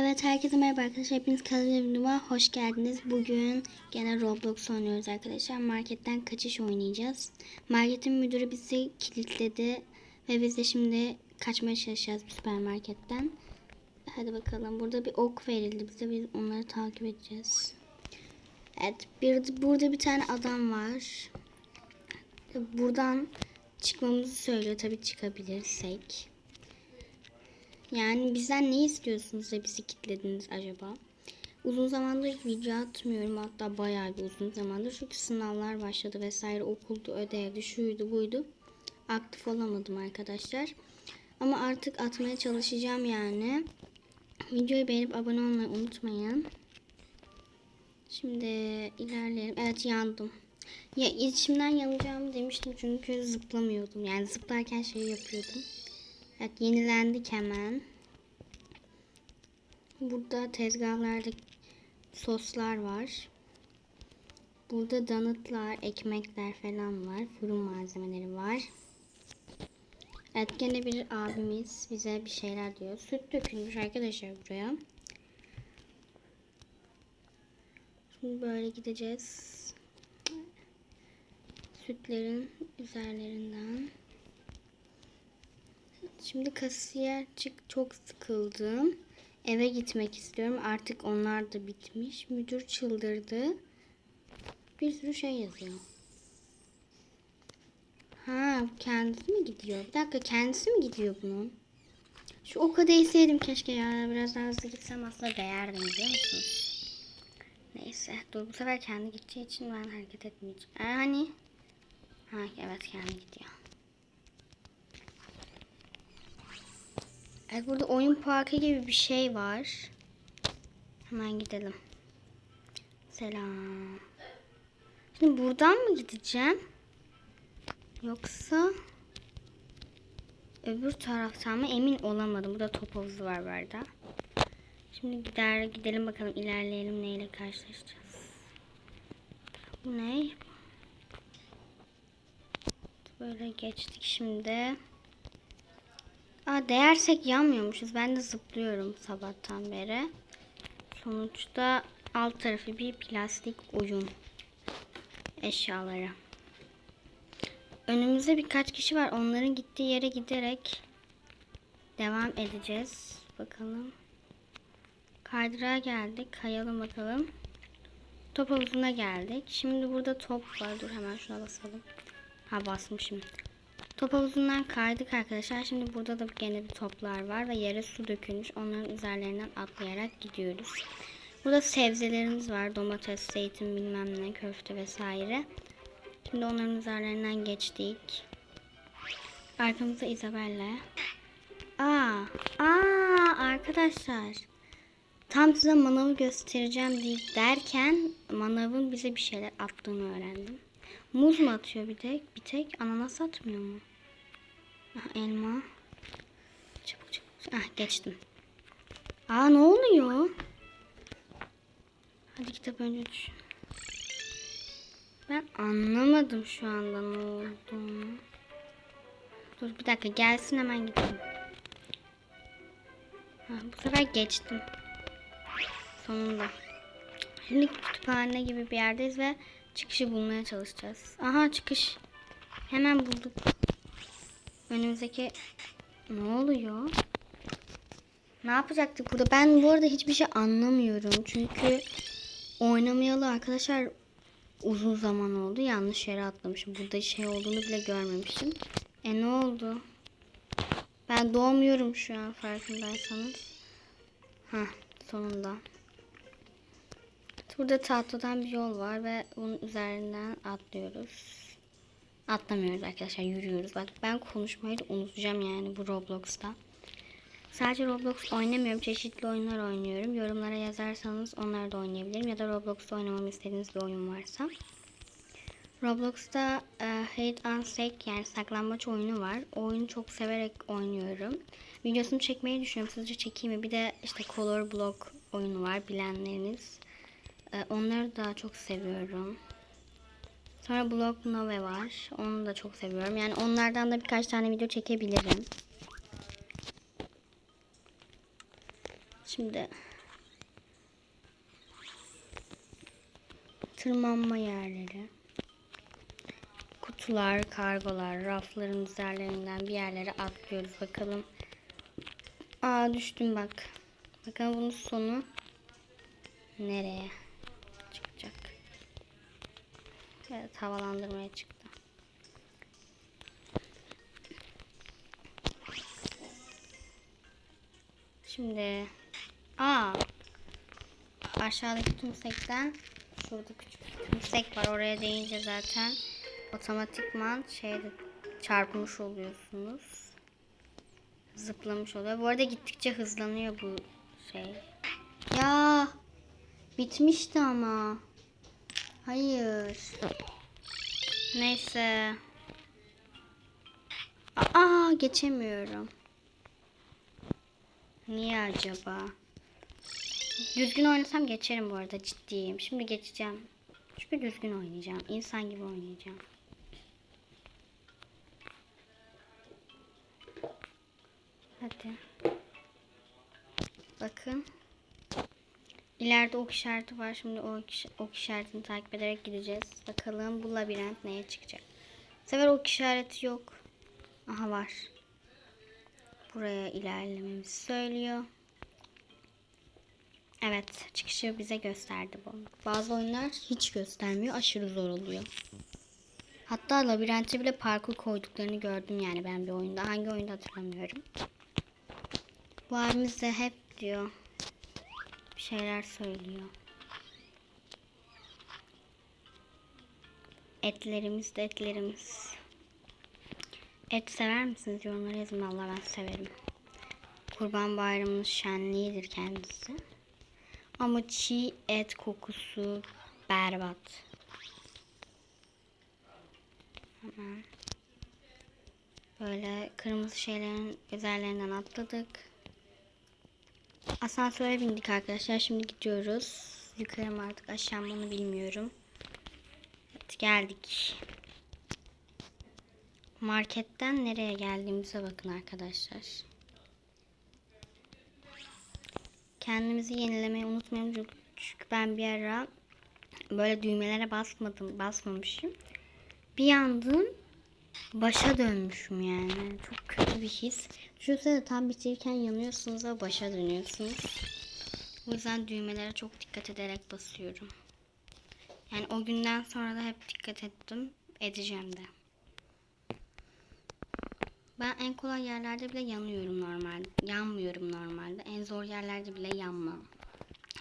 Evet herkese merhaba arkadaşlar. Hepiniz kanalıma hoş geldiniz. Bugün gene Roblox oynuyoruz arkadaşlar. Marketten kaçış oynayacağız. Marketin müdürü bizi kilitledi. Ve biz de şimdi kaçmaya çalışacağız süpermarketten. Hadi bakalım. Burada bir ok verildi bize. Biz onları takip edeceğiz. Evet. Bir, burada bir tane adam var. Buradan çıkmamızı söylüyor. Tabii çıkabilirsek. Yani bizden ne istiyorsunuz da bizi kilitlediniz acaba? Uzun zamandır video atmıyorum hatta bayağı bir uzun zamandır. Çünkü sınavlar başladı vesaire okuldu ödevdi şuydu buydu. Aktif olamadım arkadaşlar. Ama artık atmaya çalışacağım yani. Videoyu beğenip abone olmayı unutmayın. Şimdi ilerleyelim. Evet yandım. Ya içimden yanacağımı demiştim çünkü zıplamıyordum. Yani zıplarken şey yapıyordum Evet yenilendik hemen. Burada tezgahlarda soslar var. Burada donutlar, ekmekler falan var. Fırın malzemeleri var. Evet gene bir abimiz bize bir şeyler diyor. Süt dökülmüş arkadaşlar buraya. Şimdi böyle gideceğiz. Sütlerin üzerlerinden. Şimdi kasiyer çık çok sıkıldım. Eve gitmek istiyorum. Artık onlar da bitmiş. Müdür çıldırdı. Bir sürü şey yazıyor. Ha kendisi mi gidiyor? Bir dakika kendisi mi gidiyor bunun? Şu oka değseydim keşke ya. Biraz daha hızlı gitsem aslında değerdim biliyor musunuz? Neyse. Dur bu sefer kendi gideceği için ben hareket etmeyeceğim. Ee, hani? Ha evet kendi gidiyor. Evet burada oyun parkı gibi bir şey var. Hemen gidelim. Selam. Şimdi buradan mı gideceğim? Yoksa öbür taraftan mı emin olamadım. Burada top havuzu var burada. Şimdi gider gidelim bakalım ilerleyelim neyle karşılaşacağız. Bu ne? Böyle geçtik şimdi. Aa, değersek yanmıyormuşuz. Ben de zıplıyorum sabahtan beri. Sonuçta alt tarafı bir plastik oyun eşyaları. Önümüzde birkaç kişi var. Onların gittiği yere giderek devam edeceğiz. Bakalım. Kaydırağa geldik. Kayalım bakalım. Top havuzuna geldik. Şimdi burada top var. Dur hemen şuna basalım. Ha basmışım. Top havuzundan kaydık arkadaşlar. Şimdi burada da gene bir toplar var ve yere su dökülmüş. Onların üzerlerinden atlayarak gidiyoruz. Burada sebzelerimiz var. Domates, zeytin, bilmem ne, köfte vesaire. Şimdi onların üzerlerinden geçtik. Arkamızda Isabella. Aa, aa arkadaşlar. Tam size manavı göstereceğim deyip derken manavın bize bir şeyler attığını öğrendim. Muz mu atıyor bir tek? Bir tek ananas atmıyor mu? Elma. Çabuk çabuk. Ah geçtim. Aa ne oluyor? Hadi kitap önce düş. Ben anlamadım şu anda ne olduğunu. Dur bir dakika gelsin hemen gidelim. Ha, bu sefer geçtim. Sonunda. Şimdi kütüphane gibi bir yerdeyiz ve çıkışı bulmaya çalışacağız. Aha çıkış. Hemen bulduk. Önümüzdeki ne oluyor? Ne yapacaktık burada? Ben bu arada hiçbir şey anlamıyorum. Çünkü oynamayalı arkadaşlar uzun zaman oldu. Yanlış yere atlamışım. Burada şey olduğunu bile görmemişim. E ne oldu? Ben doğmuyorum şu an farkındaysanız. Ha sonunda. Burada tahtadan bir yol var ve bunun üzerinden atlıyoruz. Atlamıyoruz arkadaşlar yürüyoruz. Bak ben konuşmayı da unutacağım yani bu Roblox'ta. Sadece Roblox oynamıyorum. Çeşitli oyunlar oynuyorum. Yorumlara yazarsanız onları da oynayabilirim. Ya da Roblox'ta oynamamı istediğiniz bir oyun varsa. Roblox'ta e, Hide and Seek yani saklambaç oyunu var. O oyunu çok severek oynuyorum. Videosunu çekmeyi düşünüyorum. Sizce çekeyim mi? Bir de işte Color Block oyunu var bilenleriniz. E, onları da çok seviyorum. Sonra Block Nove var. Onu da çok seviyorum. Yani onlardan da birkaç tane video çekebilirim. Şimdi tırmanma yerleri, kutular, kargolar, rafların üzerlerinden bir yerlere atlıyoruz bakalım. Aa düştüm bak. Bakalım bunun sonu nereye Evet havalandırmaya çıktı. Şimdi aa aşağıdaki tümsekten şurada küçük bir tümsek var. Oraya değince zaten otomatikman şeyde çarpmış oluyorsunuz. Zıplamış oluyor. Bu arada gittikçe hızlanıyor bu şey. Ya bitmişti ama. Hayır. Neyse. Aa geçemiyorum. Niye acaba? Düzgün oynasam geçerim bu arada ciddiyim. Şimdi geçeceğim. Çünkü düzgün oynayacağım. İnsan gibi oynayacağım. Hadi. Bakın. İleride ok işareti var. Şimdi o ok, iş- ok işaretini takip ederek gideceğiz. Bakalım bu labirent neye çıkacak. Bu sefer ok işareti yok. Aha var. Buraya ilerlememizi söylüyor. Evet, çıkışı bize gösterdi bu. Bazı oyunlar hiç göstermiyor, aşırı zor oluyor. Hatta labirente bile parkur koyduklarını gördüm yani ben bir oyunda. Hangi oyunda hatırlamıyorum. Bu abimiz de hep diyor. Bir şeyler söylüyor. Etlerimiz de etlerimiz. Et sever misiniz? Yorumlara yazın. Valla ben severim. Kurban bayramının şenliğidir kendisi. Ama çiğ et kokusu berbat. Hemen böyle kırmızı şeylerin üzerlerinden atladık. Asansöre bindik arkadaşlar. Şimdi gidiyoruz. Yukarı mı artık aşağı mı onu bilmiyorum. Evet geldik. Marketten nereye geldiğimize bakın arkadaşlar. Kendimizi yenilemeyi unutmayalım çünkü ben bir ara böyle düğmelere basmadım, basmamışım. Bir yandım başa dönmüşüm yani. Çok kötü bir his. Düşünsene tam bitirirken yanıyorsunuz ve başa dönüyorsunuz. O yüzden düğmelere çok dikkat ederek basıyorum. Yani o günden sonra da hep dikkat ettim. Edeceğim de. Ben en kolay yerlerde bile yanıyorum normalde. Yanmıyorum normalde. En zor yerlerde bile yanmam.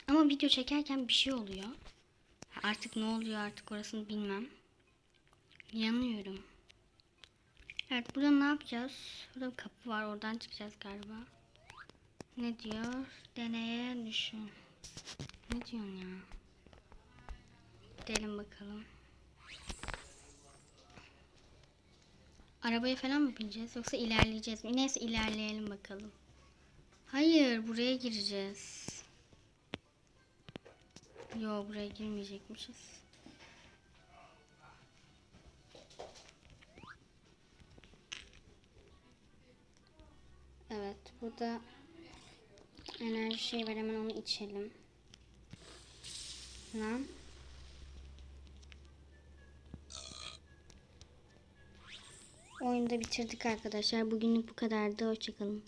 Ama video çekerken bir şey oluyor. Artık ne oluyor artık orasını bilmem. Yanıyorum. Evet burada ne yapacağız? Burada bir kapı var. Oradan çıkacağız galiba. Ne diyor? Deneye düşün. Ne diyorsun ya? Gidelim bakalım. Arabaya falan mı bineceğiz yoksa ilerleyeceğiz mi? Neyse ilerleyelim bakalım. Hayır buraya gireceğiz. Yo buraya girmeyecekmişiz. Burada enerji şey var hemen onu içelim. Lan. Oyunu da bitirdik arkadaşlar. Bugünlük bu kadardı. Hoşçakalın.